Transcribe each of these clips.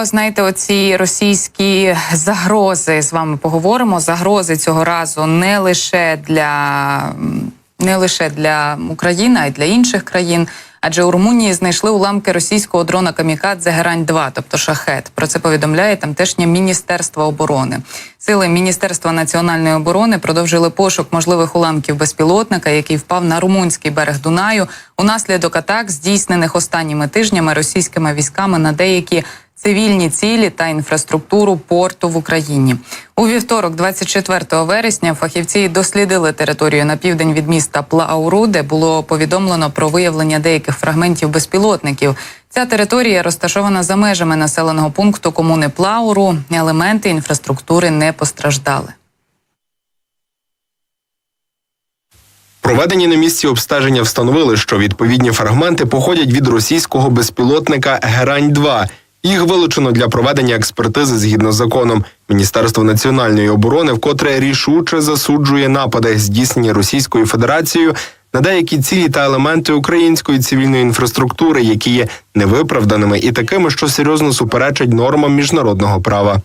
про знаєте, оці російські загрози з вами поговоримо. Загрози цього разу не лише для не лише для України, а й для інших країн. Адже у Румунії знайшли уламки російського дрона Камікадзе Герань 2 тобто шахет. Про це повідомляє тамтешнє міністерство оборони. Сили Міністерства національної оборони продовжили пошук можливих уламків безпілотника, який впав на румунський берег Дунаю унаслідок атак, здійснених останніми тижнями російськими військами на деякі цивільні цілі та інфраструктуру порту в Україні. У вівторок, 24 вересня, фахівці дослідили територію на південь від міста Плауру, де було повідомлено про виявлення деяких фрагментів безпілотників. Ця територія розташована за межами населеного пункту комуни Плауру. Елементи інфраструктури не постраждали. Проведені на місці обстеження встановили, що відповідні фрагменти походять від російського безпілотника Герань 2 Їх вилучено для проведення експертизи згідно з законом. Міністерство національної оборони вкотре рішуче засуджує напади, здійснені Російською Федерацією на деякі цілі та елементи української цивільної інфраструктури, які є невиправданими і такими, що серйозно суперечать нормам міжнародного права.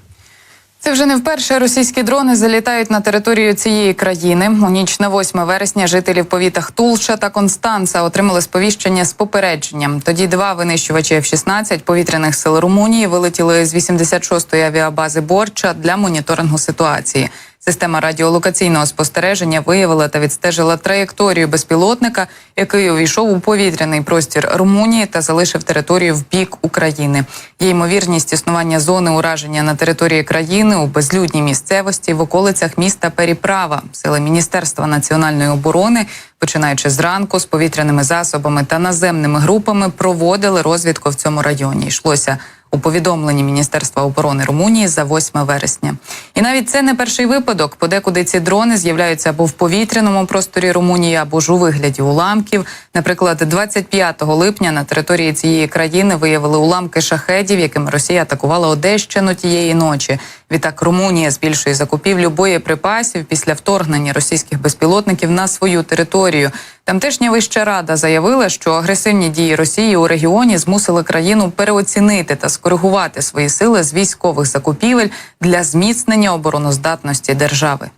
Це вже не вперше російські дрони залітають на територію цієї країни. У ніч на 8 вересня жителі в повітах Тулша та Констанца отримали сповіщення з попередженням. Тоді два винищувачі F-16 повітряних сил Румунії вилетіли з 86-ї авіабази Борча для моніторингу ситуації. Система радіолокаційного спостереження виявила та відстежила траєкторію безпілотника, який увійшов у повітряний простір Румунії та залишив територію в бік України. Є ймовірність існування зони ураження на території країни у безлюдній місцевості в околицях міста Періправа. Сили Міністерства національної оборони, починаючи зранку з повітряними засобами та наземними групами, проводили розвідку в цьому районі. Йшлося у повідомленні Міністерства оборони Румунії за 8 вересня. І навіть це не перший випадок. Подекуди ці дрони з'являються або в повітряному просторі Румунії, або ж у вигляді уламків. Наприклад, 25 липня на території цієї країни виявили уламки шахедів, якими Росія атакувала Одещину тієї ночі. Відтак Румунія збільшує закупівлю боєприпасів після вторгнення російських безпілотників на свою територію. Тамтешня вища рада заявила, що агресивні дії Росії у регіоні змусили країну переоцінити та скоригувати свої сили з військових закупівель для зміцнення обороноздатності держави.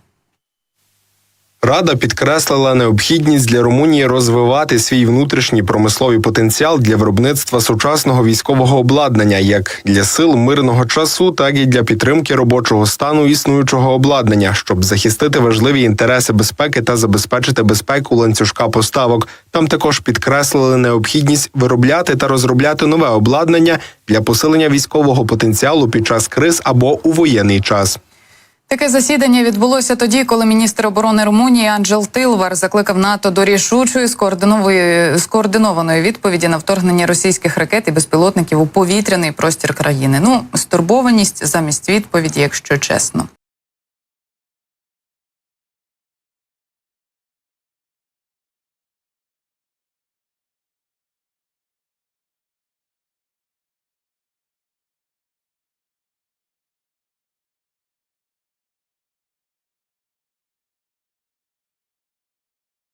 Рада підкреслила необхідність для Румунії розвивати свій внутрішній промисловий потенціал для виробництва сучасного військового обладнання, як для сил мирного часу, так і для підтримки робочого стану існуючого обладнання, щоб захистити важливі інтереси безпеки та забезпечити безпеку ланцюжка поставок. Там також підкреслили необхідність виробляти та розробляти нове обладнання для посилення військового потенціалу під час криз або у воєнний час. Таке засідання відбулося тоді, коли міністр оборони Румунії Анджел Тилвар закликав НАТО до рішучої скоординованої відповіді на вторгнення російських ракет і безпілотників у повітряний простір країни. Ну, стурбованість замість відповіді, якщо чесно.